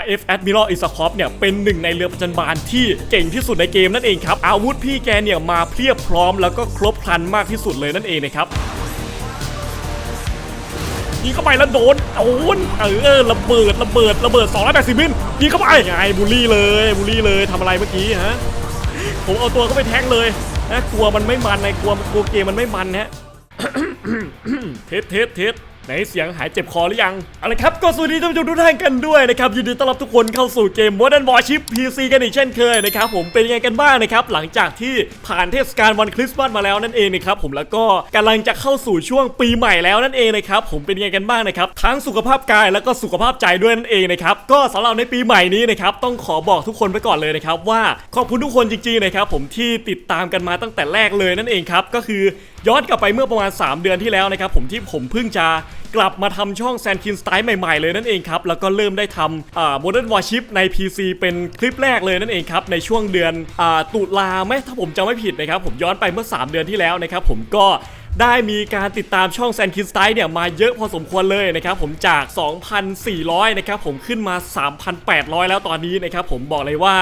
RF Admiral i s a c o p เนี่ยเป็นหนึ่งในเรือประจันบานที่เก่งที่สุดในเกมนั่นเองครับ อาวุธพี่แกเนี่ยมาเพียบพร้อมแล้วก็ครบครันมากที่สุดเลยนั่นเองนะครับยิงเข้าไปแล้วโดนโดนเออระเบิดระเบิดระเบิด280มิลยิงเข้าไปไงบูลลี่เลยบูลลี่เลยทำอะไรเมื่อกี้ฮะผมเอาตัวเข้าไปแทงเลยนะกลัวมันไม่มันไงกลัวกลัวเกมมันไม่มันฮะเทสเทสเทส ไหนเสียงหายเจ็บคอหรือยังเอาละครับก็สวัสดีท่านผู้ชมทุกท่านกันด้วยนะครับยินดีต้อนรับทุกคนเข้าสู่เกม Modern Warship PC กันอีกเช่นเคยนะครับผมเป็นยังไงกันบ้างนะครับหลังจากที่ผ่านเทศกาลวันคริสต์มาสมาแล้วนั่นเองนะครับผมแล้วก็กำลังจะเข้าสู่ช่วงปีใหม่แล้วนั่นเองนะครับผมเป็นยังไงกันบ้างนะครับทั้งสุขภาพกายแล้วก็สุขภาพใจด้วยนั่นเองนะครับก็สำหรับในปีใหม่นี้นะครับต้องขอบอกทุกคนไปก่อนเลยนะครับว่าขอบคุณทุกคนจริงๆนะครับผมที่ติดตามกันมาตั้งแต่แรกเลยนั่นเองครับก็คือ ย้อนกลับไปเมื่อประมาณ 3 เดือนที่แล้วนะครับผมที่ผมเพิ่งจะกลับมาทำช่องแซนคินสไตล์ใหม่ๆเลยนั่นเองครับ แล้วก็เริ่มได้ทำอ่า Modern Warship ใน PC เป็นคลิปแรกเลยนั่นเองครับ ในช่วงเดือนอตุลาไหมถ้าผมจำไม่ผิดนะครับ ผมย้อนไปเมื่อ 3 เดือนที่แล้วนะครับผมก็ได้มีการติดตามช่องแซนคินสไตล์เนี่ยมาเยอะพอสมควรเลยนะครับผมจาก 2,400 นะครับผมขึ้นมา 3,800 แล้วตอนนี้นะครับผมบอกเลยว่า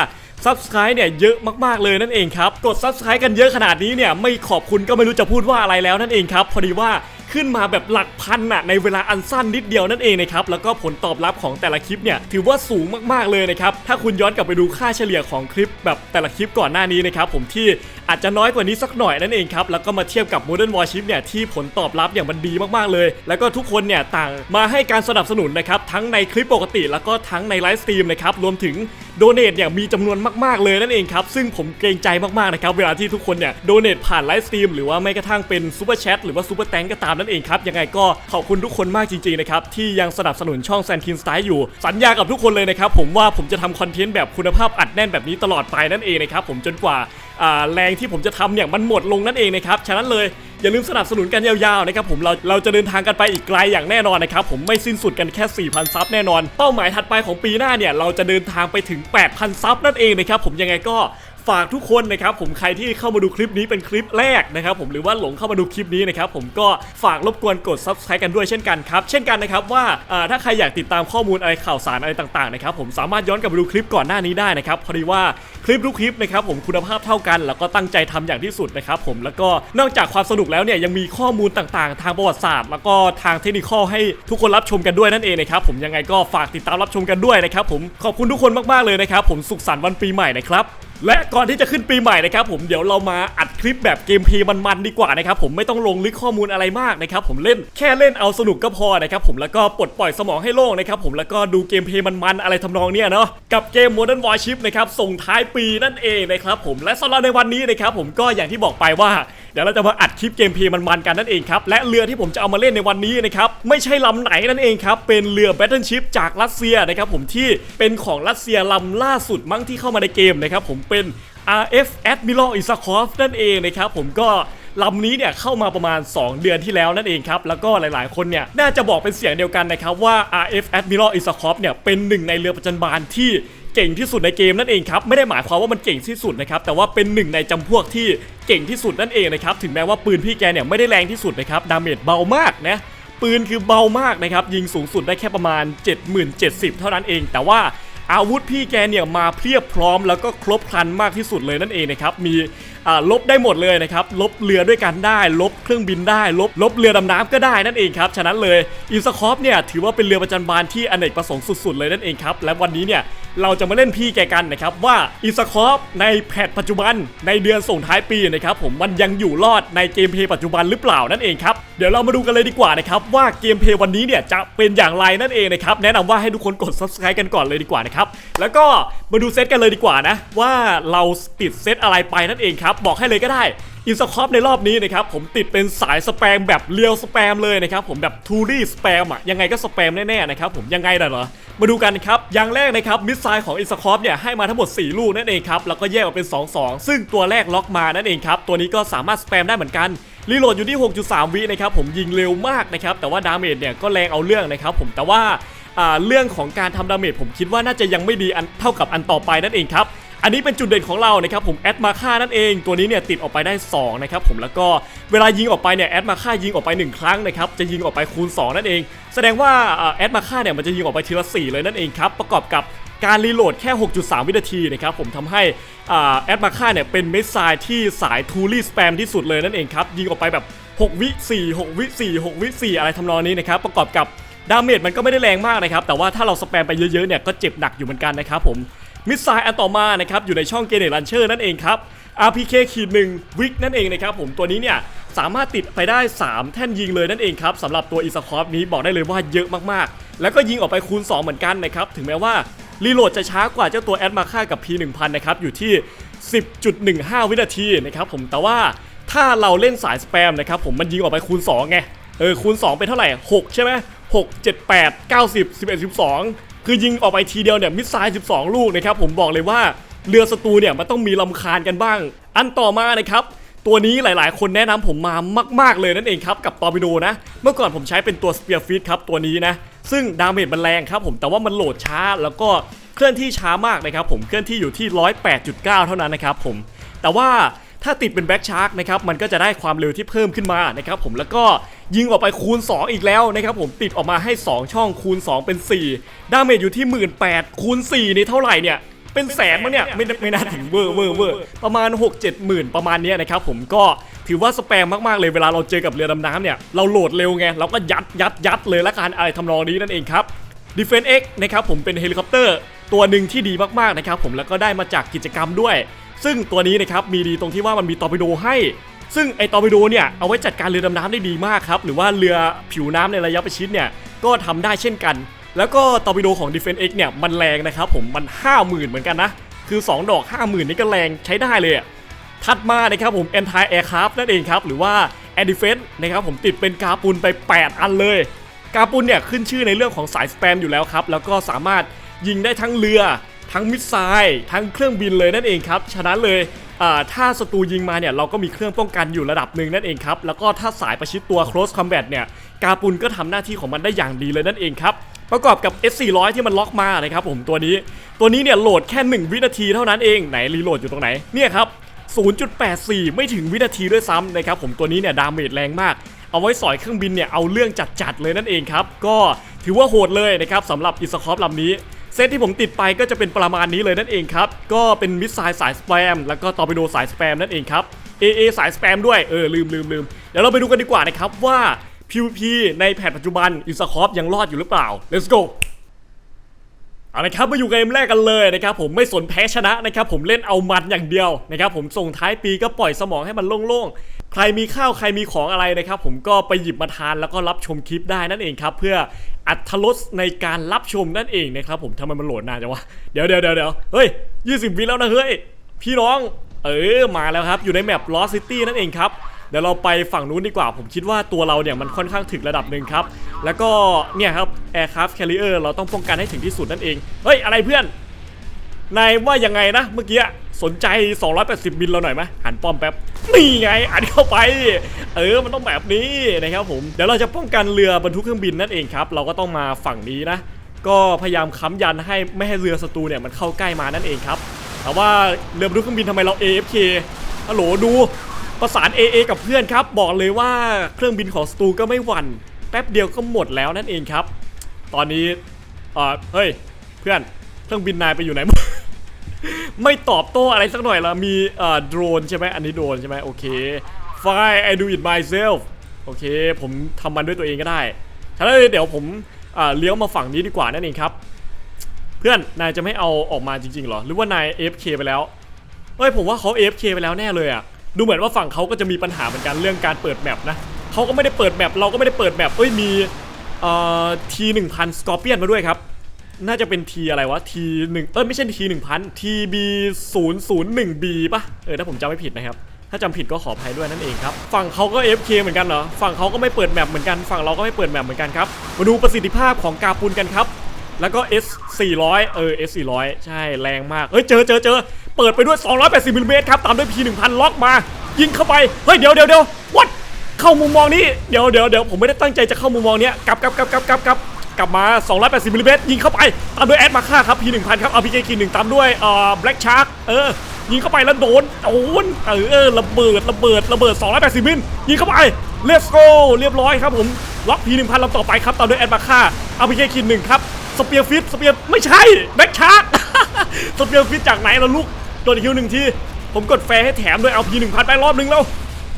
ซับสไครต์เนี่ยเยอะมากๆเลยนั่นเองครับกดซับสไครต์กันเยอะขนาดนี้เนี่ยไม่ขอบคุณก็ไม่รู้จะพูดว่าอะไรแล้วนั่นเองครับพอดีว่าขึ้นมาแบบหลักพันน่ะในเวลาอันสั้นนิดเดียวนั่นเองนะครับแล้วก็ผลตอบรับของแต่ละคลิปเนี่ยถือว่าสูงมากๆเลยนะครับถ้าคุณย้อนกลับไปดูค่าเฉลี่ยของคลิปแบบแต่ละคลิปก่อนหน้านี้นะครับผมที่ อาจจะน้อยกว่านี้สักหน่อยนั่นเองครับ แล้วก็มาเทียบกับ Modern Warship เนี่ยที่ผลตอบรับอย่างมันดีมากๆเลย แล้วก็ทุกคนเนี่ยต่างมาให้การสนับสนุนนะครับทั้งในคลิปปกติ แล้วก็ทั้งในไลฟ์สตรีมนะครับรวมถึงโดเนทเนี่ยมีจำนวนมากๆเลยนั่นเองครับซึ่งผมเกรงใจมากๆนะครับเวลาที่ทุกคนเนี่ยโดเนทผ่านไลฟ์สตรีมหรือว่าไม่กระทั่งเป็นซูเปอร์แชทหรือว่าซูเปอร์แตงก็ตามนั่นเองครับยังไงก็ขอบคุณทุกคนมากจริงๆนะครับที่ยังสนับสนุนช่องแซนคินสไตล์อยู่ สัญญากับทุกคนเลยนะครับผมว่าผมจะทำคอนเทนต์แบบคุณภาพอัดแน่นแบบนี้ตลอดไปนั่นเองนะครับผมจนกว่า แรงที่ผมจะทำเนี่ยมันหมดลงนั่นเองนะครับฉะนั้นเลยอย่าลืมสนับสนุนกันยาวๆนะครับผมเราเราจะเดินทางกันไปอีกไกลอย่างแน่นอนนะครับผมไม่สิ้นสุดกันแค่ 4,000 ซับแน่นอน เป้าหมายถัดไปของปีหน้าเนี่ยเราจะเดินทางไปถึง 8,000 ซับนั่นเองนะครับผมยังไงก็ ฝากทุกคนนะครับผมใครที่เข้ามาดูคลิปนี้เป็นคลิปแรกนะครับผมหรือว่าหลงเข้ามาดูคลิปนี้นะครับผมก็ฝากรบกวนกด subscribe กันด้วยเช่นกันครับเช่นกันนะครับว่าถ้าใครอยากติดตามข้อมูลอะไรข่าวสารอะไรต่างๆนะครับผมสามารถย้อนกลับไปดูคลิปก่อนหน้านี้ได้นะครับพอดีว่าคลิปทุกคลิปนะครับผมคุณภาพเท่ากัน แล้วก็ตั้งใจทำอย่างที่สุดนะครับผมแล้วก็นอกจากความสนุกแล้วเนี่ยยังมีข้อมูลต่างๆ ทางประวัติศาสตร์ แล้วก็ทางเทคนิคให้ทุกคนรับชมกันด้วยนั่นเองนะครับผมยังไงก็ฝากติดตามรับชมกันด้วยนะครับผมขอบคุณทุกคนมากๆเลยนะครับผมสุขสันต์วันปีใหม่นะครับ และก่อนที่จะขึ้นปีใหม่นะครับผมเดี๋ยวเรามาอัดคลิปแบบเกมเพลย์มันๆดีกว่านะครับผมไม่ต้องลงลึกข้อมูลอะไรมากนะครับผมเล่นแค่เล่นเอาสนุกก็พอนะครับผมแล้วก็ปลดปล่อยสมองให้โล่งนะครับผมแล้วก็ดูเกมเพย์มันๆอะไรทำนองเนี้ยเนาะกับเกม Modern Warship นะครับส่งท้ายปีนั่นเองนะครับผมและสำหรับในวันนี้นะครับผมก็อย่างที่บอกไปว่าเดี๋ยวเราจะมาอัดคลิปเกมเพลย์มันๆกันนั่นเองครับและเรือที่ผมจะเอามาเล่นในวันนี้นะครับไม่ใช่ลำไหนนั่นเองครับเป็นเรือ Battleship จากรัสเซียนะครับผมที่เป็นของรัสเซียลำล่าสุดมั้งที่เข้ามาในเกมนะครับผมเป็น RF Admiral Isakov นั่นเองนะครับผมก็ลำนี้เนี่ยเข้ามาประมาณ 2 เดือนที่แล้วนั่นเองครับ แล้วก็หลายๆ คนเนี่ยน่าจะบอกเป็นเสียงเดียวกันนะครับว่า RF Admiral Isakov เนี่ยเป็นหนึ่งในเรือประจันบานที่เก่งที่สุดในเกมนั่นเองครับไม่ได้หมายความว่ามันเก่งที่สุดนะครับแต่ว่าเป็นหนึ่งในจำพวกที่เก่งที่สุดนั่นเองนะครับถึงแม้ว่าปืนพี่แกเนี่ยไม่ได้แรงที่สุดนะครับดาเมจเบามากนะปืนคือเบามากนะครับยิงสูงสุดได้แค่ประมาณ 7070 เท่านั้นเอง แต่ว่า อาวุธพี่แกเนี่ยมาเพียบพร้อมแล้วก็ครบครันมากที่สุดเลยนั่นเองนะครับ มีลบได้หมดเลยนะครับ ลบเรือด้วยกันได้ ลบเครื่องบินได้ ลบลบเรือดำน้ำก็ได้นั่นเองครับ ฉะนั้นเลยอินสคอปเนี่ยถือว่าเป็นเรือประจันบานที่อเนกประสงค์สุดๆเลยนั่นเองครับ และวันนี้เนี่ยเราจะมาเล่นพี่แกกันนะครับว่าอิสคอปในแพทปัจจุบันในเดือนส่งท้ายปีนะครับผมมันยังอยู่รอดในเกมเพลย์ปัจจุบันหรือเปล่านั่นเองครับเดี๋ยวเรามาดูกันเลยดีกว่านะครับว่าเกมเพลย์วันนี้เนี่ยจะเป็นอย่างไรนั่นเองนะครับแนะนำว่าให้ทุกคนกด subscribe กันก่อนเลยดีกว่านะครับแล้วก็มาดูเซตกันเลยดีกว่านะว่าเราติดเซตอะไรไปนั่นเองครับบอกให้เลยก็ได้ อินสคอปในรอบนี้นะครับผมติดเป็นสายสแปมแบบเรียวสแปมเลยนะครับผมแบบทูรี่สแปมอะยังไงก็สแปมแน่ๆนะครับผมยังไงล่ะเหรอมาดูกันครับ อย่างแรกนะครับมิสไซล์ของอินสคอปเนี่ยให้มาทั้งหมด 4 ลูกนั่นเองครับแล้วก็แยกออกเป็น 2-2 ซึ่งตัวแรกล็อกมานั่นเองครับตัวนี้ก็สามารถสแปมได้เหมือนกันรีโหลดอยู่ที่ 6.3 วินะครับผมยิงเร็วมากนะครับแต่ว่าดาเมจเนี่ยก็แรงเอาเรื่องนะครับผมแต่ว่าอ่าเรื่องของการทำดาเมจผมคิดว่าน่าจะยังไม่ดีอันเท่ากับอันต่อไปนั่นเองครับ อันนี้เป็นจุดเด่นของเรานะครับผมแอดมาค่านั่นเองตัวนี้เนี่ยติดออกไปได้2นะครับผมแล้วก็เวลายิงออกไปเนี่ยแอดมาค่ายิงออกไป 1 ครั้งนะครับจะยิงออกไปคูณ 2 นั่นเอง แสดงว่าแอดมาค่าเนี่ยมันจะยิงออกไปทีละ 4 เลยนั่นเองครับประกอบกับการรีโหลดแค่ 6.3 วินาทีนะครับผมทำให้แอดมาค่าเนี่ยเป็นเมสไซล์ที่สายทูรี่สแปมที่สุดเลยนั่นเองครับยิงออกไปแบบ 6 วิ 4 6 วิ 4 6 วิ 4 อะไรทำนองนี้นะครับประกอบกับดาเมจมันก็ไม่ได้แรงมากนะครับแต่ว่าถ้าเราสแปมไปเยอะๆเนี่ยก็เจ็บหนักอยู่เหมือนกันนะครับผม มิสไซล์อันต่อมานะครับอยู่ในช่องเกเนตลันเชอร์นั่นเองครับ RPK ขีดหนึ่งวิกนั่นเองนะครับผมตัวนี้เนี่ยสามารถติดไปได้ 3 แท่นยิงเลยนั่นเองครับสำหรับตัวอีสคอฟนี้บอกได้เลยว่าเยอะมากๆ แล้วก็ยิงออกไปคูณ 2 เหมือนกันนะครับถึงแม้ว่ารีโหลดจะช้ากว่าเจ้าตัวแอดมาค่ากับ P1000 นะครับอยู่ที่ 10.15 วินาทีนะครับผมแต่ว่าถ้าเราเล่นสายสแปมนะครับผมมันยิงออกไปคูณ2ไงเออคูณ 2 เป็นเท่าไหร่ 6 ใช่ไหม6 7 8 9 0 11 12 คือยิงออกไปทีเดียวเนี่ยมิสไซล์ 12 ลูกนะครับผมบอกเลยว่าเรือศัตรูเนี่ยมันต้องมีลำคาญกันบ้าง อันต่อมานะครับตัวนี้หลาย ๆ คนแนะนำผมมามาก ๆ เลยนั่นเองครับกับตอร์ปิโดนะ เมื่อก่อนผมใช้เป็นตัวสเปียร์ฟิตครับตัวนี้นะ ซึ่งดาเมจมันแรงครับผมแต่ว่ามันโหลดช้าแล้วก็เคลื่อนที่ช้ามากนะครับผมเคลื่อนที่อยู่ที่ 108.9 เท่านั้นนะครับผมแต่ว่า ถ้าติดเป็นแบ็กชาร์กนะครับมันก็จะได้ความเร็วที่เพิ่มขึ้นมานะครับผมแล้วก็ยิงออกไปคูณ 2 อีกแล้วนะครับผมติดออกมาให้ 2 ช่องคูณ 2 เป็น 4 ดาเมจอยู่ที่ 18,000คูณ4นี่เท่าไหร่เนี่ยเป็นแสนมั้งเนี่ยไม่ไม่น่าถึงเวอร์เวอร์เวอร์ประมาณ 6 7หมื่นประมาณเนี้ยนะครับผมก็ถือว่าสแปมมาก ๆ เลยเวลาเราเจอกับเรือดำน้ำเนี่ยเราโหลดเร็วไง เราก็ยัดยัดยัดเลยละกันอะไรทำนองนี้นั่นเองครับ Defense X นะครับผมเป็นเฮลิคอปเตอร์ตัวหนึ่งที่ดีมาก ๆ นะครับผมแล้วก็ได้มาจากกิจกรรมด้วย ซึ่งตัวนี้นะครับมีดีตรงที่ว่ามันมีตอร์ปิโดให้ ซึ่งไอตอร์ปิโดเนี่ยเอาไว้จัดการเรือดำน้ำได้ดีมากครับหรือว่าเรือผิวน้ำในระยะประชิดเนี่ยก็ทำได้เช่นกัน แล้วก็ตอร์ปิโดของ Defense X เนี่ยมันแรงนะครับผมมัน 50,000 เหมือนกันนะคือ 2 ดอก 50,000 นี่ก็แรงใช้ได้เลยถัดมานะครับผม Anti Aircraft นั่นเองครับหรือว่า Air Defense นะครับผมติดเป็นกาปุนไป 8 อันเลยกาปุนเนี่ยขึ้นชื่อในเรื่องของสายสแปมอยู่แล้วครับ แล้วก็สามารถยิงได้ทั้งเรือ ทั้งมิสไซล์ทั้งเครื่องบินเลยนั่นเองครับ ฉะนั้นเลยถ้าศัตรูยิงมาเนี่ยเราก็มีเครื่องป้องกันอยู่ระดับหนึ่งนั่นเองครับ แล้วก็ถ้าสายประชิดตัว close combat เนี่ยกาปุนก็ทำหน้าที่ของมันได้อย่างดีเลยนั่นเองครับ ประกอบกับ S400 ที่มันล็อกมานะครับผมตัวนี้ ตัวนี้เนี่ยโหลดแค่ 1 วินาทีเท่านั้นเองไหนรีโหลดอยู่ตรงไหนเนี่ยครับ 0.84 ไม่ถึงวินาทีด้วยซ้ำนะครับผมตัวนี้เนี่ยดาเมจแรงมากเอาไว้สอยเครื่องบินเนี่ยเอาเรื่องจัดๆเลยนั่นเองครับ ก็ถือว่าโหดเลยนะครับสำหรับอิสคอปลำนี้ เซตที่ผมติดไปก็จะเป็นประมาณนี้เลยนั่นเองครับ ก็เป็นมิสไซล์สายสแปม แล้วก็ตอร์ปิโดสายสแปมนั่นเองครับ AA สายสแปมด้วย เออ ลืมลืมลืมเดี๋ยวเราไปดูกันดีกว่านะครับว่า PVP ในแพทปัจจุบันอิสคอปยังรอดอยู่หรือเปล่า let's go เอาละครับมาอยู่เกมแรกกันเลยนะครับผมไม่สนแพ้ชนะนะครับผมเล่นเอามันอย่างเดียวนะครับผมส่งท้ายปีก็ปล่อยสมองให้มันโล่งๆ ใครมีข้าวใครมีของอะไรนะครับ ผมก็ไปหยิบมาทานแล้วก็รับชมคลิปได้นั่นเองครับ เพื่ออัตลดในการรับชมนั่นเองนะครับ ผมทำไมมันโหลดนานจังวะเดี๋ยวเดี๋ยวเดี๋ยวเดี๋ยวเฮ้ย20วิแล้วนะเฮ้ยพี่น้อง เออมาแล้วครับ อยู่ในแมป Lost City นั่นเองครับเดี๋ยวเราไปฝั่งนู้นดีกว่า ผมคิดว่าตัวเราเนี่ยมันค่อนข้างถึงระดับหนึ่งครับ แล้วก็เนี่ยครับ Aircraft Carrier เราต้องป้องกันให้ถึงที่สุดนั่นเอง เฮ้ย อะไรเพื่อน นายว่ายังไงนะเมื่อกี้สนใจ 280บินเราหน่อยไหมหันป้อมแป๊บนี่ไงอัดเข้าไป เออมันต้องแบบนี้นะครับผมเดี๋ยวเราจะป้องกันเรือบรรทุกเครื่องบินนั่นเองครับ เราก็ต้องมาฝั่งนี้นะ ก็พยายามค้ำยันให้ไม่ให้เรือศัตรูเนี่ยมันเข้าใกล้มานั่นเองครับแต่ว่าเรือบรรทุกเครื่องบินทำไมเรา AFK ฮัลโหลดูประสาน AA กับเพื่อนครับ บอกเลยว่าเครื่องบินของสตูก็ไม่หวั่นแป๊บเดียวก็หมดแล้วนั่นเองครับ ตอนนี้เออเฮ้ยเพื่อนเครื่องบินนายไปอยู่ไหน ไม่ตอบโต้อะไรสักหน่อยละมีเอ่อโดรนใช่ไหมอันนี้โดรนใช่ไหมโอเค fine I do it myself โอเค ผมทำมันด้วยตัวเองก็ได้ฉะนั้นเดี๋ยวผมเอ่อเลี้ยวมาฝั่งนี้ดีกว่านั่นเองครับ เพื่อนนายจะไม่เอาออกมาจริงๆหรอ หรือว่านาย AFK ไปแล้วเฮ้ยผมว่าเขา AFK ไปแล้วแน่เลยอะดูเหมือนว่าฝั่งเขาก็จะมีปัญหาเหมือนกันเรื่องการเปิดแมปนะเขาก็ไม่ได้เปิดแมปเราก็ไม่ได้เปิดแมปเอ้ยมีเอ่อทีหนึ่งพันสกอร์เปียนมาด้วยครับ น่าจะเป็นทีอะไรวะทีหนึ่งเอ้ยไม่ใช่ทีหนึ่งพันทีบีศูนย์ศูนย์หนึ่งบีป่ะเออถ้าผมจำไม่ผิดนะครับถ้าจำผิดก็ขออภัยด้วยนั่นเองครับ ฝั่งเขาก็ FK เหมือนกันเหรอ ฝั่งเขาก็ไม่เปิดแมปเหมือนกัน ฝั่งเราก็ไม่เปิดแมปเหมือนกันครับ มาดูประสิทธิภาพของกาปุนกันครับ แล้วก็ S 400เออ S 400ใช่แรงมาก เฮ้ยเจอเจอเจอเปิดไปด้วย 280มิลลิเมตรครับ ตามด้วย P 1000ล็อกมา ยิงเข้าไป เฮ้ยเดี๋ยวเดี๋ยวเดี๋ยว what เข้ามุมมองนี้ เดี๋ยวเดี๋ยวเดี๋ยวผมไม่ได้ตั้งใจจะเข้ามุมมองเนี้ยกลับกลับกลับกลับกลับ กลับมา 280มิลลิเมตรยิงเข้าไปตามด้วยแอดมาค่าครับ P1000 ครับเอาพีเกินหนึ่งตามด้วยเอ่อแบล็กชาร์กเออยิงเข้าไปแล้วโดนโดนเออเออระเบิดระเบิดระเบิด 280มิลยิงเข้าไป let's go เรียบร้อยครับผมล็อก P1000 ลำต่อไปครับตามด้วยแอดมาค่าเอาพีเกินหนึ่งครับสเปียร์ฟิตสเปียร์ไม่ใช่แบล็กชาร์กสเปียร์ฟิตจากไหนล่ะลูกโดนคิวหนึ่งทีผมกดแฟร์ให้แถมด้วยเอา P1000 ไปรอบนึงแล้ว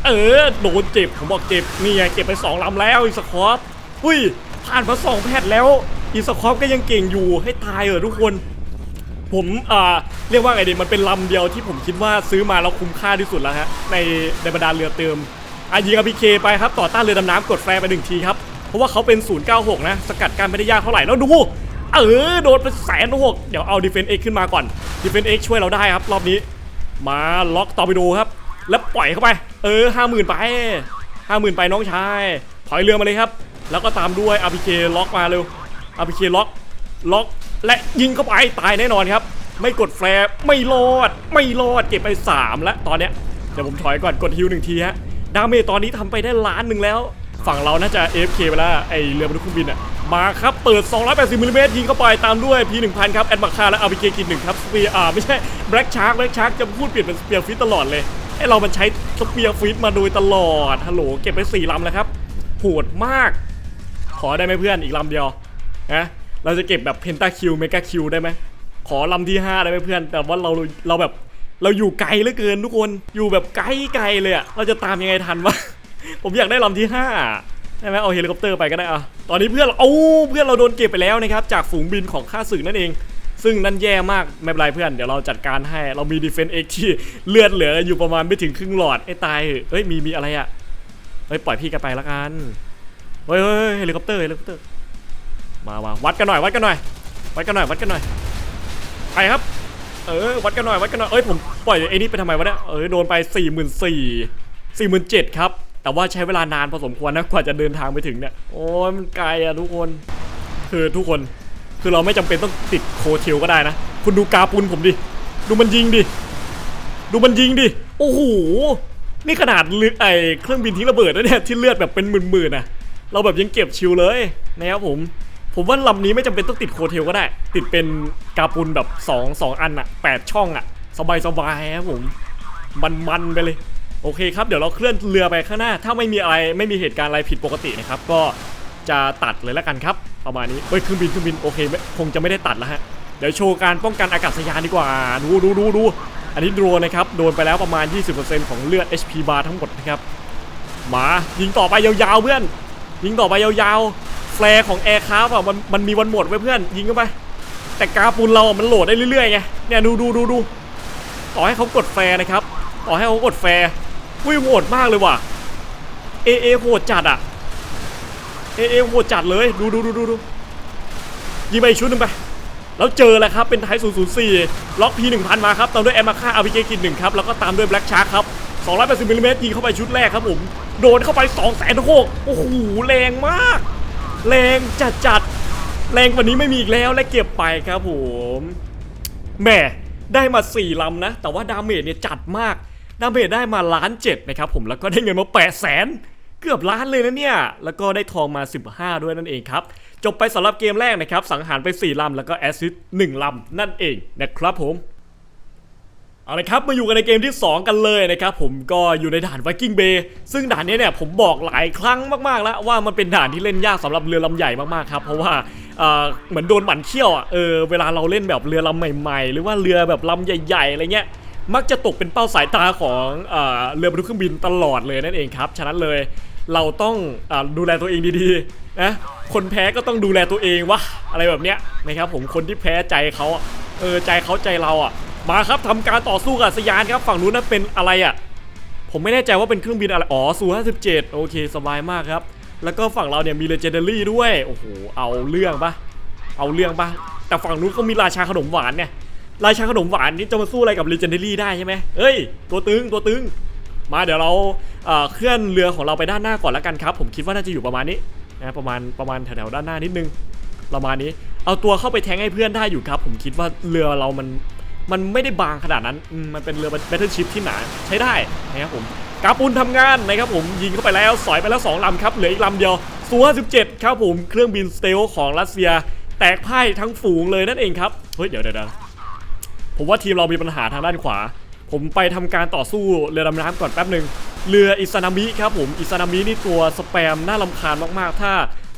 เออโดนเจ็บผมบอกเจ็บนี่ไงเก็บไปสองลำแล้วอีกสคอปอุ้ย ผ่านมาสองแพทย์แล้วอีสคอปก็ยังเก่งอยู่ให้ตายเออทุกคน ผมอ่าเรียกว่าไงดีมันเป็นลำเดียวที่ผมคิดว่าซื้อมาแล้วคุ้มค่าที่สุดแล้วฮะในในบรรดาเรือเติมอายิงอพีเคไปครับต่อต้านเรือดำน้ำกดแฟร์ไปหนึ่งทีครับเพราะว่าเขาเป็น 096 นะ สกัดการไม่ได้ยากเท่าไหร่แล้วดูเออโดนไปแสนหกเดี๋ยวเอาดีเฟนเอ็กขึ้นมาก่อนดีเฟนเอ็กช่วยเราได้ครับ รอบนี้ มาล็อกต่อร์ปิโดครับ แล้วปล่อยเข้าไป เออห้าหมื่นไปห้าหมื่นไปน้องชายถอยเรือมาเลยครับ แล้วก็ตามด้วย RPK ล็อกมาเร็ว RPK ล็อกล็อกและยิงเข้าไปตายแน่นอนครับ ไม่กดแฟร์ไม่รอด ไม่รอดเก็บไป 3 แล้วตอนเนี้ยเดี๋ยวผมถอยก่อนกดฮิวหนึ่งทีฮะดาเมจตอนนี้ทำไปได้ล้านหนึ่งแล้ว ฝั่งเราน่าจะ AFK ไปแล้วไอเรือบรรทุกเครื่องบินอะมาครับเปิด 280มิลลิเมตรยิงเข้าไปตามด้วย P1000 ครับแอดมาคาและ RPK กินหนึ่งครับสเปียร์อ่าไม่ใช่แบล็กชาร์กแบล็กชาร์กจะพูดเปลี่ยนเป็นสเปียร์ฟิตตลอดเลยไอเรามันใช้สเปียร์ฟิตมาโดยตลอดฮัลโหลเก็บไป4ลำแล้วครับโหดมาก ขอได้ไหมเพื่อนอีกลำเดียวนะเราจะเก็บแบบเพนตาคิวเมกาคิวได้ไหมขอลำที่ 5 ได้ไหมเพื่อน แต่ว่าเราเราแบบเราอยู่ไกลเหลือเกินทุกคนอยู่แบบไกลไกลเลยอะเราจะตามยังไงทันวะผมอยากได้ลำที่5ได้ไหมเอาเฮลิคอปเตอร์ไปก็ได้อะตอนนี้เพื่อนเราเอาเพื่อนเราโดนเก็บไปแล้วนะครับจากฝูงบินของข้าศึกนั่นเอง ซึ่งนั่นแย่มากไม่เป็นไรเพื่อนเดี๋ยวเราจัดการให้เรามีดีเฟนต์เอ็กที่เลือดเหลืออยู่ประมาณไม่ถึงครึ่งหลอดไอ้ตายเหอะเอ้ยมีมีอะไรอะเฮ้ยปล่อยพี่กันไปละกัน เฮ้ยเฮ้ยเฮลิคอปเตอร์เฮลิคอปเตอร์มามาวัดกันหน่อยวัดกันหน่อยวัดกันหน่อยวัดกันหน่อยไปครับ เออวัดกันหน่อยวัดกันหน่อยเอ้ยผมปล่อยไอ้นี่ไปทำไมวะเนี่ยเออโดนไป4 4 0 0 0 4 4 7 0 0ครับแต่ว่าใช้เวลานานพอสมควรนะกว่าจะเดินทางไปถึงเนี่ยโอ้ยมันไกลอะทุกคนคือทุกคนคือเราไม่จำเป็นต้องติดโคเทลก็ได้นะ คุณดูกาปุนผมดิ ดูมันยิงดิ ดูมันยิงดิ โอ้โห นี่ขนาดเรือไอเครื่องบินทิ้งระเบิดนะเนี่ยที่เลือดแบบเป็นหมื่นๆนะ เราแบบยังเก็บชิวเลยนะครับผม ผมว่าลำนี้ไม่จำเป็นต้องติดโคเทลก็ได้ ติดเป็นกาปุนแบบ2 2อันอะ8ช่องอะสบายๆครับผม มันๆไปเลย โอเคครับ เดี๋ยวเราเคลื่อนเรือไปข้างหน้า ถ้าไม่มีอะไรไม่มีเหตุการณ์อะไรผิดปกตินะครับ ก็จะตัดเลยแล้วกันครับ ประมาณนี้เฮ้ยเครื่องบินเครื่องบินโอเคคงจะไม่ได้ตัดแล้วฮะเดี๋ยวโชว์การป้องกันอากาศยานดีกว่า ดูดูดูดูอันนี้โดรนนะครับ โดนไปแล้วประมาณ 20%ของเลือด HP bar ทั้งหมดนะครับ มายิงต่อไปยาวๆเพื่อน ยิงต่อไปยาวๆ แฟร์ของแอร์คราฟอะมันมันมีวันหมดไว้เพื่อน ยิงเข้าไป แต่กาปูนเราอะมันโหลดได้เรื่อยๆไง เนี่ยดูดูดูดูต่อให้เขากดแฟร์นะครับ ต่อให้เขากดแฟร์วิโหดมากเลยว่ะเอเอโหดจัดอะเอเอโหดจัดเลยดูดูดูดูดูยิงไปอีกชุดหนึ่งไป แล้วเจอแล้วครับ เป็นไทย004 ล็อก P1000 มาครับ ตามด้วยแอมมาค่าอาร์พีเกินหนึ่งครับ แล้วก็ตามด้วยแบล็กชาร์คครับ280มิลลิเมตรยิงเข้าไปชุดแรกครับผม โดนเข้าไป2แสนหกโอ้โหแรงมาก แรงจัดจัดแรงกว่านี้ไม่มีอีกแล้วและเก็บไปครับผมแหม่ได้มา 4 ลำนะ แต่ว่าดาเมจเนี่ยจัดมากดาเมจได้มาล้านเจ็ดนะครับผมแล้วก็ได้เงินมา8 0 0แสนเกือบล้านเลยนะเนี่ย แล้วก็ได้ทองมา 15 ด้วยนั่นเองครับ จบไปสำหรับเกมแรกนะครับ สังหารไป 4 ลำ แล้วก็แอสซิสต์1ลำ นั่นเองนะครับผม เอาละครับมาอยู่กันในเกมที่ 2 กันเลยนะครับผมก็อยู่ในด่าน Viking Bay ซึ่งด่านนี้เนี่ยผมบอกหลายครั้งมากๆแล้วว่ามันเป็นด่านที่เล่นยากสำหรับเรือลำใหญ่มากๆครับเพราะว่าเหมือนโดนหมันเขี้ยวอะเออเวลาเราเล่นแบบเรือลำใหม่ๆ หรือว่าเรือแบบลำใหญ่ๆอะไรเงี้ยมักจะตกเป็นเป้าสายตาของเอเรือบรรทุกเครื่องบินตลอดเลยนั่นเองครับฉะนั้นเลยเราต้องอดูแลตัวเองดีๆนะคนแพ้ก็ต้องดูแลตัวเองวะอะไรแบบเนี้ยนะครับผมคนที่แพ้ใจเขาอะเออใจเขาใจเราอะ มาครับทำการต่อสู้กับสยานครับฝั่งนู้นนั้นเป็นอะไรอะ ผมไม่แน่ใจว่าเป็นเครื่องบินอะไร อ๋อสู57 โอเค สบายมากครับ แล้วก็ฝั่งเราเนี่ยมี Legendary ด้วย โอ้โห เอาเรื่องปะเอาเรื่องปะแต่ฝั่งนู้นเขามีราชาขนมหวานเนี่ย ราชาขนมหวานนี่จะมาสู้อะไรกับ Legendary ได้ใช่ไหมเฮ้ย ตัวตึง ตัวตึง มาเดี๋ยวเราเอ่อเคลื่อนเรือของเราไปด้านหน้าก่อนแล้วกันครับ ผมคิดว่าน่าจะอยู่ประมาณนี้นะประมาณประมาณแถวๆด้านหน้านิดนึงประมาณนี้ เอาตัวเข้าไปแทงให้เพื่อนได้อยู่ครับ ผมคิดว่าเรือเรามัน มันไม่ได้บางขนาดนั้นมันเป็นเรือแบทเทิลชิพที่หนาใช้ได้นะครับผมกาปูนทำงานนะครับผมยิงเข้าไปแล้วสอยไปแล้ว2ลำครับเหลืออีกลำเดียวซู57ครับผมเครื่องบินสเตลของรัสเซีย แตกพ่ายทั้งฝูงเลยนั่นเองครับเฮ้ยเดี๋ยวเดี๋ยวผมว่าทีมเรามีปัญหาทางด้านขวา ผมไปทำการต่อสู้เรือดำน้ำก่อนแป๊บหนึ่งเรืออิซานามิครับผมอิซานามินี่ตัวสแปมน่าลำคาญมากๆ ถ้า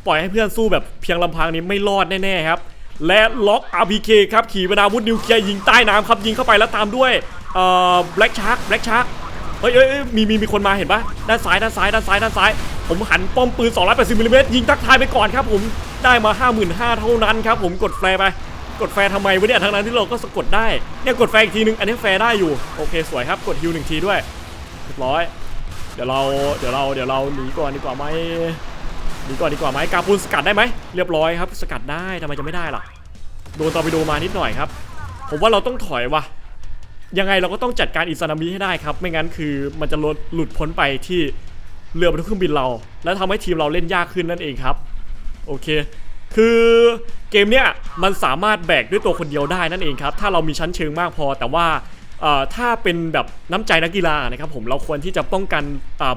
ปล่อยให้เพื่อนสู้แบบเพียงลำพังนี้ไม่รอดแน่ๆครับ และล็อก RPK ครับขี่ปนาวุธนิวเคลียร์ยิงใต้น้ำครับยิงเข้าไปแล้วตามด้วยเอ่อ Black Shark Black Shark เฮ้ยเอ้ยเอ้ยมีมีมีคนมาเห็นปะด้านซ้ายด้านซ้ายด้านซ้ายด้านซ้าย ผมหันป้อมปืน280มิลลิเมตรยิงทักทายไปก่อนครับผมได้มา 55,000เท่านั้นครับผมกดแฟร์ไปกดแฟร์ทำไมวะเนี่ยทั้งนั้นที่เราก็สะกดได้เนี่ยกดแฟร์อีกทีนึงอันนี้แฟร์ได้อยู่โอเคสวยครับกดฮิวหนึ่งทีด้วยเรียบร้อย เดี๋ยวเราเดี๋ยวเราเดี๋ยวเราหนีก่อนดีกว่าไหม หนีก่อนดีกว่าไหมกาปูนสกัดได้ไหมเรียบร้อยครับ สกัดได้ทำไมจะไม่ได้ล่ะโดนตอร์ปิโดมานิดหน่อยครับ ผมว่าเราต้องถอยวะยังไงเราก็ต้องจัดการอิซานามิให้ได้ครับ ไม่งั้นคือมันจะลดหลุดพ้นไปที่เรือบรรทุกเครื่องบินเรา แล้วทำให้ทีมเราเล่นยากขึ้นนั่นเองครับโอเค คือเกมเนี้ยมันสามารถแบกด้วยตัวคนเดียวได้นั่นเองครับ ถ้าเรามีชั้นเชิงมากพอแต่ว่า ถ้าเป็นแบบน้ำใจนักกีฬานะครับผมเราควรที่จะป้องกัน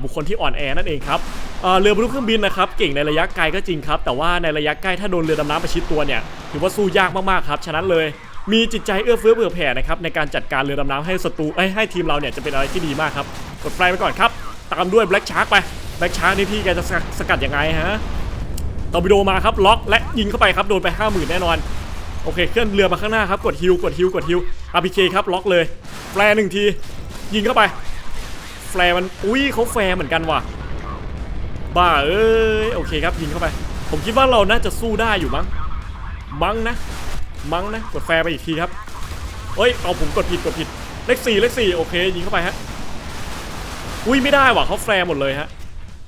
บุคคลที่อ่อนแอนั่นเองครับเเรือบรรทุกเครื่องบินนะครับเก่งในระยะไกลก็จริงครับ แต่ว่าในระยะใกล้ถ้าโดนเรือดำน้ำประชิดตัวเนี่ยถือว่าสู้ยากมากๆครับฉะนั้นเลยมีจิตใจเอื้อเฟื้อเผื่อแผ่นะครับในการจัดการเรือดำน้ำให้ศัตรูให้ทีมเราเนี่ยจะเป็นอะไรที่ดีมากครับกดไฟไปก่อนครับตามด้วยแบล็กชาร์กไปแบล็กชาร์กนี่พี่แกจะสกัดสกัดยังไงฮะตอร์ปิโดมาครับล็อกและยิงเข้าไปครับโดนไป 5 0,000 แน่นอน โอเคเคลื่อนเรือมาข้างหน้าครับกดฮิวกดฮิวกดฮิว RPK คครับล็อกเลยแฟร์หนึ่งที ยิงเข้าไป แฟร์มันอุ้ยเขาแฟร์เหมือนกันว่ะบ้าเอ้ยโอเคครับยิงเข้าไป ผมคิดว่าเราน่าจะสู้ได้อยู่มั้งมั้งนะ มั้งนะกดแฟร์ไปอีกทีครับเฮ้ยเอาผมกดผิดกดผิดเลขสี่เลขสี่โอเค ยิงเข้าไปฮะอุ้ยไม่ได้ว่ะเขาแฟร์หมดเลยฮะ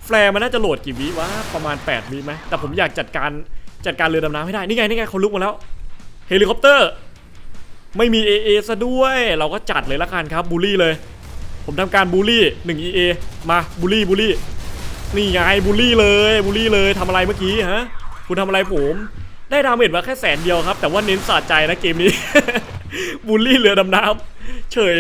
แฟร์มันน่าจะโหลดกี่วิวะประมาณ8วิไหมแต่ผมอยากจัดการจัดการเรือดำน้ำให้ได้นี่ไงนี่ไงเขาลุกมาแล้ว เฮลิคอปเตอร์ ไม่มี AA ซะด้วย เราก็จัดเลยละกันครับบูลลี่เลย ผมทำการบูลลี่ 1 EA มาบูลลี่บูลลี่ นี่ไงบูลลี่เลยบูลลี่เลยทำอะไรเมื่อกี้ฮะ คุณทำอะไรผม ได้ดาเมจมาแค่แสนเดียวครับ แต่ว่าเน้นสะใจนะเกมนี้ บูลลี่เรือดำน้ำเฉย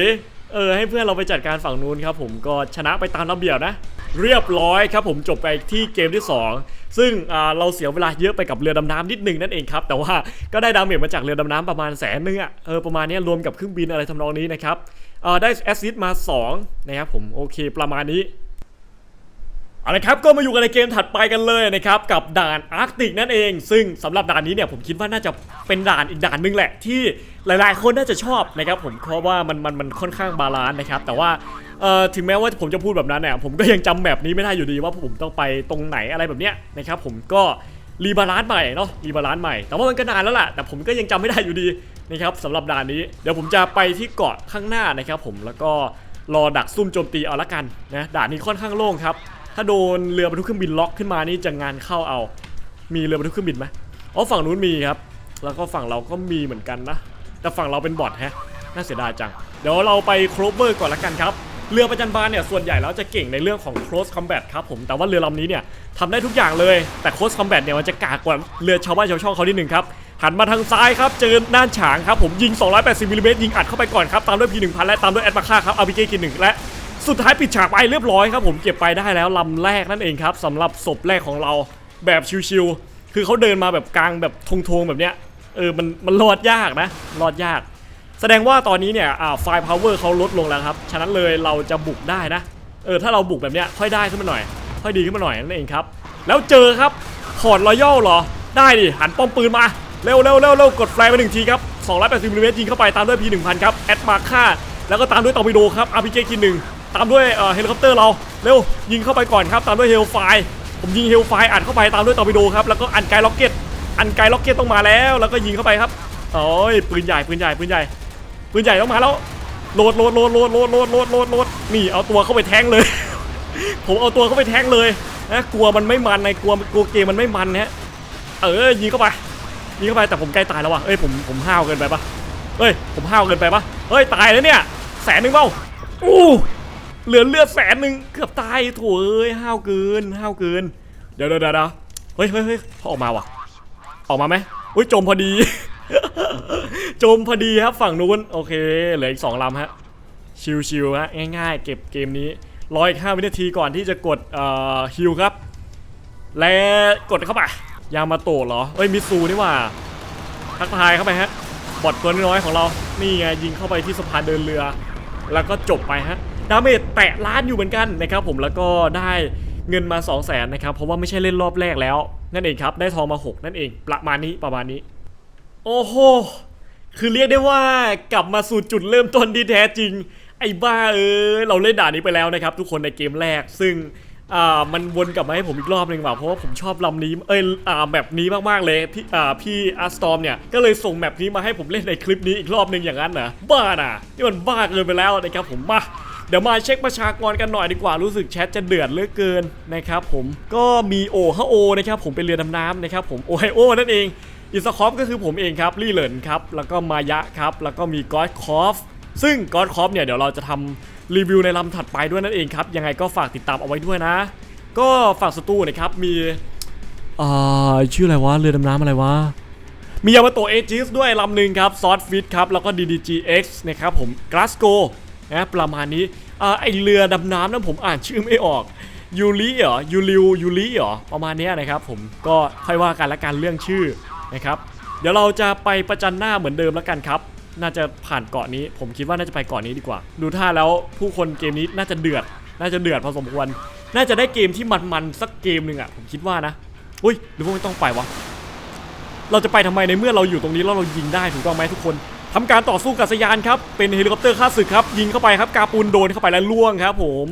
เออให้เพื่อนเราไปจัดการฝั่งนู้นครับ ผมก็ชนะไปตามระเบียบนะ เรียบร้อยครับผมจบไปที่เกมที่ 2 ซึ่งเราเสียเวลาเยอะไปกับเรือดำน้ำนิดนึงนั่นเองครับ แต่ว่าก็ได้ดาเมจมาจากเรือดำน้ำประมาณแสนนึงอะเออประมาณนี้รวมกับเครื่องบินอะไรทำนองนี้นะครับได้แอสซิสต์มา2นะครับผมโอเคประมาณนี้ เอาละครับก็มาอยู่กันในเกมถัดไปกันเลยนะครับกับด่านอาร์กติกนั่นเอง ซึ่งสำหรับด่านนี้เนี่ยผมคิดว่าน่าจะเป็นด่านอีกด่านหนึงแหละที่หลายๆ คนน่าจะชอบนะครับผมเพราะว่ามันมันมันค่อนข้างบาลานซ์นะครับแต่ว่าถึงแม้ว่าผมจะพูดแบบนั้นเนี่ยผมก็ยังจำแบบนี้ไม่ได้อยู่ดีว่าผมต้องไปตรงไหนอะไรแบบเนี้ยนะครับผมก็รีบาลานซ์ใหม่เนาะรีบาลานซ์ใหม่แต่ว่ามันก็นานแล้วล่ะแต่ผมก็ยังจำไม่ได้อยู่ดีนะครับสำหรับด่านนี้เดี๋ยวผมจะไปที่เกาะข้างหน้านะครับผมแล้วก็รอดักซุ่มโจมตีเอาละกันนะด่านนี้ค่อนข้างโล่งครับ ถ้าโดนเรือบรรทุกเครื่องบินล็อกขึ้นมานี่จะงานเข้าเอา มีเรือบรรทุกเครื่องบินไหมอ๋อฝั่งนู้นมีครับ แล้วก็ฝั่งเราก็มีเหมือนกันนะ แต่ฝั่งเราเป็นบอทแฮะ น่าเสียดายจัง เดี๋ยวเราไปโครเวอร์ก่อนละกันครับ เรือประจันบานเนี่ยส่วนใหญ่แล้วจะเก่งในเรื่องของ close combat ครับผม แต่ว่าเรือลำนี้เนี่ยทำได้ทุกอย่างเลย แต่ close combat เนี่ยมันจะกากกว่าเรือชาวบ้านชาวช่องเขานิดหนึ่งครับ หันมาทางซ้ายครับ เจอน่านฉางครับผมยิง 280มิลลิเมตรยิงอัดเข้าไปก่อนครับ ตามด้วย P1000 และตามด้วยแอดมาค่าครับอาพีเกินหนึ่งและ สุดท้ายปิดฉากไปเรียบร้อยครับผมเก็บไปได้แล้วลำแรกนั่นเองครับสำหรับศพแรกของเราแบบชิวๆคือเขาเดินมาแบบกลางแบบทงๆแบบเนี้ยเออมันมันรอดยากนะรอดยาก แสดงว่าตอนนี้เนี่ยอ่าไฟพาวเวอร์เขาลดลงแล้วครับ ฉะนั้นเลยเราจะบุกได้นะเออถ้าเราบุกแบบเนี้ยค่อยได้ขึ้นมาหน่อย ค่อยดีขึ้นมาหน่อยนั่นเองครับ แล้วเจอครับพอร์ตรอยัลเหรอ ได้ดิหันป้อมปืนมาเร็วเร็วเร็วเร็วกดแฟลชไปหนึ่งทีครับ280มิลลิเมตรยิงเข้าไปตามด้วย P1000 ครับแอดมาค่าแล้วก็ตามด้วยตอร์ปิโดครับ RPG กินหนึ่ง ตามด้วยเฮลิคอปเตอร์เราเร็วยิงเข้าไปก่อนครับตามด้วยเฮลไฟผมยิงเฮลไฟอัดเข้าไปตามด้วยตอร์ปิโดครับแล้วก็อันไกล็อกเก็ตอันไกล็อกเก็ตต้องมาแล้ว แล้วก็ยิงเข้าไปครับโอ้ยปืนใหญ่ปืนใหญ่ปืนใหญ่ปืนใหญ่ต้องมาแล้วโหลดโหลดโหลดโหลดโหลดโหลดโหลดโหลดโหลดนี่เอาตัวเข้าไปแทงเลย ผมเอาตัวเข้าไปแทงเลยนะกลัวมันไม่มันในกลัวกลัวเกมมันไม่มันนะฮะเออยิงเข้าไปยิงเข้าไปแต่ผมใกล้ตายแล้วว่ะเอ้ยผมผมห้าวเกินไปปะเฮ้ยผมห้าวเกินไปปะเฮ้ยตายแล้วเนี่ยแสนหนึ่งเปล่าอู้ เหลือเลือดแสนหนึ่งเกือบตายโถ่เอ้ยห้าวเกินห้าวเกิน เดี๋ยวเดี๋ยวเดี๋ยวเฮ้ยเฮ้ยเฮ้ยเขาออกมาว่ะ ออกมาไหมอุ้ยจมพอดี จมพอดีครับฝั่งนู้นโอเคเหลืออีกสองลำฮะชิวๆฮะง่าย ๆ เก็บเกมนี้รออีก5วินาทีก่อนที่จะกดเอ่อฮิวครับ และกดเข้าไปยามาโตะเหรอเอ้ยมิซูนี่ว่าทักทายเข้าไปฮะบอดตัวน้อยของเรา นี่ไงยิงเข้าไปที่สะพานเดินเรือ แล้วก็จบไปฮะ ดาเมจแตะล้านอยู่เหมือนกันนะครับผมแล้วก็ได้เงินมา 2 0 0แสนนะครับเพราะว่าไม่ใช่เล่นรอบแรกแล้ว นั่นเองครับ ได้ทองมา 6 นั่นเองประมาณนี้ประมาณนี้ โอ้โห คือเรียกได้ว่ากลับมาสู่จุดเริ่มต้นที่แท้จริง ไอ้บ้าเออเราเล่นด่านนี้ไปแล้วนะครับ ทุกคนในเกมแรกซึ่งอ่ามันวนกลับมาให้ผมอีกรอบหนึ่งว่ะเพราะว่าผมชอบลำนี้เอ้ยอ่าแบบนี้มากๆเลยพี่อ่าพี่อาร์สตอมเนี่ยก็เลยส่งแบบนี้มาให้ผมเล่นในคลิปนี้อีกรอบหนึ่งอย่างนั้นเหรอบ้าน่ะนี่มันบ้าเกินไปแล้วนะครับผมมา เดี๋ยวมาเช็คประชากรกันหน่อยดีกว่ารู้สึกแชทจะเดือดเหลือเกินนะครับผมก็มีโอฮาโอนะครับผมเป็นเรือดำน้ำนะครับผมโอไฮโอนั่นเองอิสคอฟก็คือผมเองครับลี่เหลินครับแล้วก็มายะครับแล้วก็มีกอดคอฟซึ่งกอดคอฟเนี่ยเดี๋ยวเราจะทำรีวิวในลำถัดไปด้วยนั่นเองครับยังไงก็ฝากติดตามเอาไว้ด้วยนะ ก็ฝั่งสตูนะครับมีอ่าชื่ออะไรวะเรือดำน้ำอะไรวะมียามาโตเอจิสด้วยลำหนึ่งครับซอสฟิตครับแล้วก็ DDGX นะครับผมกราสโก นะประมาณนี้อ่าไอเรือดำน้ำนั้นผมอ่านชื่อไม่ออกยูริเหรอยูริวยูริเหรอประมาณเนี้ยนะครับผมก็ค่อยว่ากันละกันเรื่องชื่อนะครับ เดี๋ยวเราจะไปประจันหน้าเหมือนเดิมแล้วกันครับ น่าจะผ่านเกาะนี้ ผมคิดว่าน่าจะไปเกาะนี้ดีกว่า ดูท่าแล้วผู้คนเกมนี้น่าจะเดือด น่าจะเดือดพอสมควร น่าจะได้เกมที่มันๆสักเกมหนึ่งอะผมคิดว่านะอุ้ยหรือว่าไม่ต้องไปวะเราจะไปทำไมในเมื่อเราอยู่ตรงนี้แล้วเรายิงได้ถูกต้องไหมทุกคน ทำการต่อสู้กับสยานครับ เป็นเฮลิคอปเตอร์ฆ่าศึกครับ ยิงเข้าไปครับ กาปูนโดนเข้าไปแล้วล่วงครับ ผม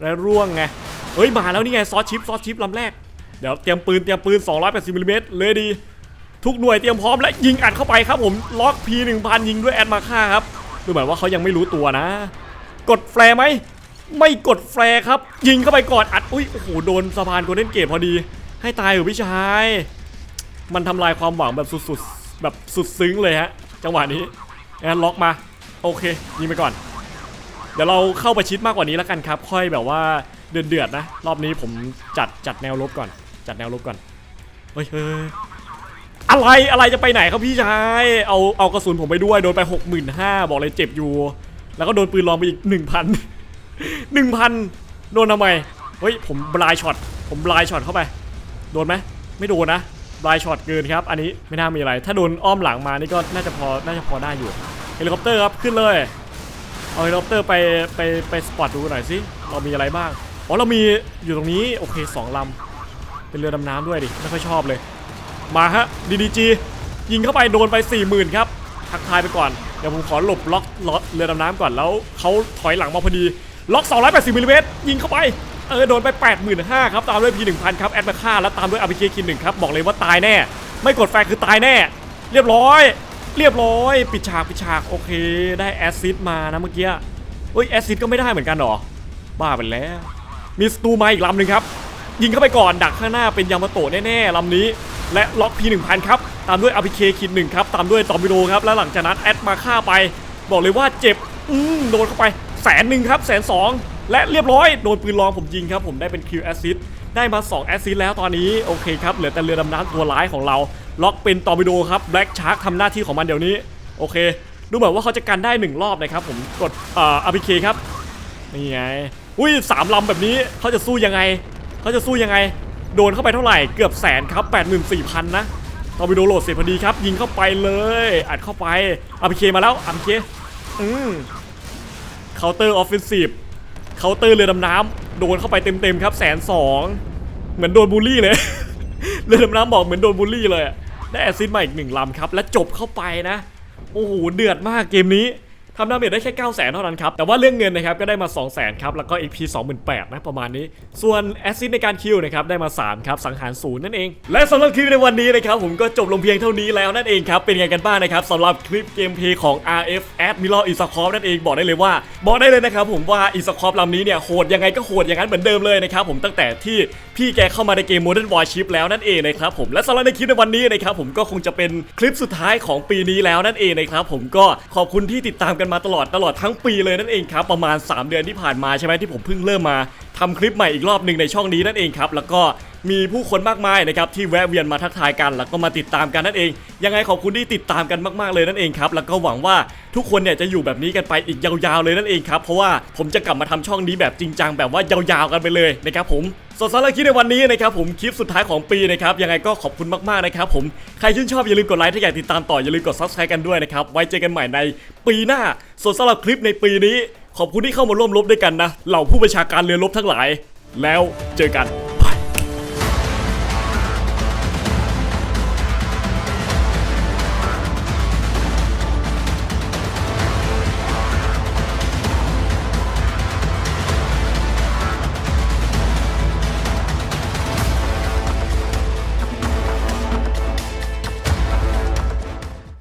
แล้วร่วงไง เฮ้ย มาแล้วนี่ไงซอสชิปซอสชิปลำแรก เดี๋ยวเตรียมปืนเตรียมปืน 280มิลลิเมตรเลยดี ทุกหน่วยเตรียมพร้อมและยิงอัดเข้าไปครับผม ล็อก P1000 ยิงด้วยแอดมาค่าครับ ดูเหมือนว่าเขายังไม่รู้ตัวนะ กดแฟร์ไหม ไม่กดแฟร์ครับ ยิงเข้าไปก่อน อัด อุ้ย โอ้โห โดนสะพานโกลเด้นเกตพอดี ให้ตายเหรอพี่ชาย มันทำลายความหวังแบบสุดๆ แบบสุดซึ้งเลยฮะ จังหวะนี้งั้นล็อกมา โอเคยิงไปก่อน เดี๋ยวเราเข้าประชิดมากกว่านี้แล้วกันครับ ค่อยแบบว่าเดือดเดือดๆนะ รอบนี้ผมจัดจัดแนวรบก่อน จัดแนวรบก่อนเฮ้ยเฮ้ยอะไรอะไรจะไปไหนครับพี่ชายเอาเอากระสุนผมไปด้วยโดนไป 65,000บอกเลยเจ็บอยู่ แล้วก็โดนปืนลองไปอีก 1,000 1,000โดนทำไมเฮ้ยผมบลายช็อตผมบลายช็อตเข้าไป โดนไหมไม่โดนนะ บลายช็อตเกินครับ อันนี้ไม่น่ามีอะไร ถ้าโดนอ้อมหลังมานี่ก็น่าจะพอ น่าจะพอได้อยู่ เฮลิคอปเตอร์ครับ ขึ้นเลย เอาเฮลิคอปเตอร์ไปไปไปสปอตดูหน่อยสิ เรามีอะไรบ้าง อ๋อ เรามีอยู่ตรงนี้ โอเคสองลำ เป็นเรือดำน้ำด้วยดิ ไม่ค่อยชอบเลย มาฮะ DDG ยิงเข้าไปโดนไป40,000ครับ ทักทายไปก่อน เดี๋ยวผมขอหลบล็อกล็อกเรือดำน้ำก่อน แล้วเขาถอยหลังมาพอดี ล็อก280มิลลิเมตรยิงเข้าไป เออโดนไป 85,000ครับตามด้วย P1000 ครับแอดมาค่าแล้วตามด้วย RPK คินหนึ่งครับบอกเลยว่าตายแน่ ไม่กดแฟร์คือตายแน่ เรียบร้อย เรียบร้อย ปิดฉากปิดฉากโอเค ได้แอซซิดมานะเมื่อกี้เอ้ยแอซซิดก็ไม่ได้เหมือนกันหรอบ้าไปแล้วมีสตูมาอีกลำหนึ่งครับ ยิงเข้าไปก่อนดักข้างหน้าเป็นยามาโตะแน่ๆลำนี้ และล็อก P1000 ครับตามด้วย RPK คิดหนึ่งครับตามด้วยตอร์ปิโดครับแล้วหลังจากนั้นแอดมาฆ่าไป บอกเลยว่าเจ็บอืมโดนเข้าไปแสนหนึ่งครับแสนสอง และเรียบร้อยโดนปืนลองผมยิงครับ ผมได้เป็นคิวแอซิดได้มา 2 แอซิดแล้วตอนนี้โอเคครับเหลือแต่เรือดำน้ำตัวร้ายของเรา ล็อกเป็นตอร์ปิโดครับแบล็กชาร์กทำหน้าที่ของมันเดี๋ยวนี้โอเค ดูเหมือนว่าเขาจะกันได้หนึ่งรอบนะครับผมกดเอ่อ RPK ครับนี่ไงอุ้ยสามลำแบบนี้เขาจะสู้ยังไงเขาจะสู้ยังไง โดนเข้าไปเท่าไหร่เกือบแสนครับ 84,000 นะตอร์ปิโดโหลดเสร็จพอดีครับ ยิงเข้าไปเลย อัดเข้าไปอาพีเคมาแล้วอาพีเคอืมเคาน์เตอร์ออฟฟิศซีฟ เคาน์เตอร์เรือดำน้ำโดนเข้าไปเต็มๆครับแสนสองเหมือนโดนบูลลี่เลย เรือดำน้ำบอกเหมือนโดนบูลลี่เลยได้แอซิดมาอีกหนึ่งลำครับ และจบเข้าไปนะ โอ้โหเดือดมากเกมนี้ ทำดาเมจได้แค่9 0 0 0 0เท่านั้นครับแต่ว่าเรื่องเงินนะครับก็ได้มา 2 0 0 0 0 0ครับแล้วก็ EP 28,000นะประมาณนี้ ส่วนแอซิดในการคิวนะครับได้มา3ครับสังหารศูนย์นั่นเอง และสำหรับคลิปในวันนี้นะครับผมก็จบลงเพียงเท่านี้แล้วนั่นเองครับเป็นไงกันบ้างนะครับสำหรับคลิปเกมเพลย์ของ RF Admiral i s a c o p นั่นเองบอกได้เลยว่าบอกได้เลยนะครับผมว่า i s a c o p ลำนี้เนี่ยโหดยังไงก็โหดอย่างนั้นเหมือนเดิมเลยนะครับผมตั้งแต่ที่พี่แกเข้ามาในเกม Modern Warship แล้วนั่นเองนะครับผมและสำหรับในคลิปในวันนี้นะครับผมก็คงจะเป็นคลิปสุดท้ายของปีนี้แล้วนั่นเองนะครับผมก็ขอบคุณที่ติดตามกันมาตลอดตลอดทั้งปีเลยนั่นเองครับประมาณ 3 เดือนที่ผ่านมาใช่ไหมที่ผมเพิ่งเริ่มมาทำคลิปใหม่อีกรอบหนึ่งในช่องนี้นั่นเองครับแล้วก็มีผู้คนมากมายนะครับที่แวะเวียนมาทักทายกันแล้วก็มาติดตามกันนั่นเอง ยังไงขอบคุณที่ติดตามกันมากๆเลยนั่นเองครับแล้วก็หวังว่าทุกคนเนี่ยจะอยู่แบบนี้กันไปอีกยาวๆเลยนั่นเองครับเพราะว่าผมจะกลับมาทำช่องนี้แบบจริงจังแบบว่ายาวๆกันไปเลยนะครับผม ส่วนสำหรับคลิปในวันนี้นะครับผมคลิปสุดท้ายของปีนะครับยังไงก็ขอบคุณมากๆนะครับผมใครชื่นชอบอย่าลืมกดไลค์ถ้าอยากติดตามต่ออย่าลืมกด subscribe กันด้วยนะครับไว้เจอกันใหม่ในปีหน้า ส่วนสำหรับคลิปในปีนี้ ขอบคุณที่เข้ามาร่วมรบด้วยกันนะเหล่าผู้ประชาการเรือรบทั้งหลาย แล้วเจอกัน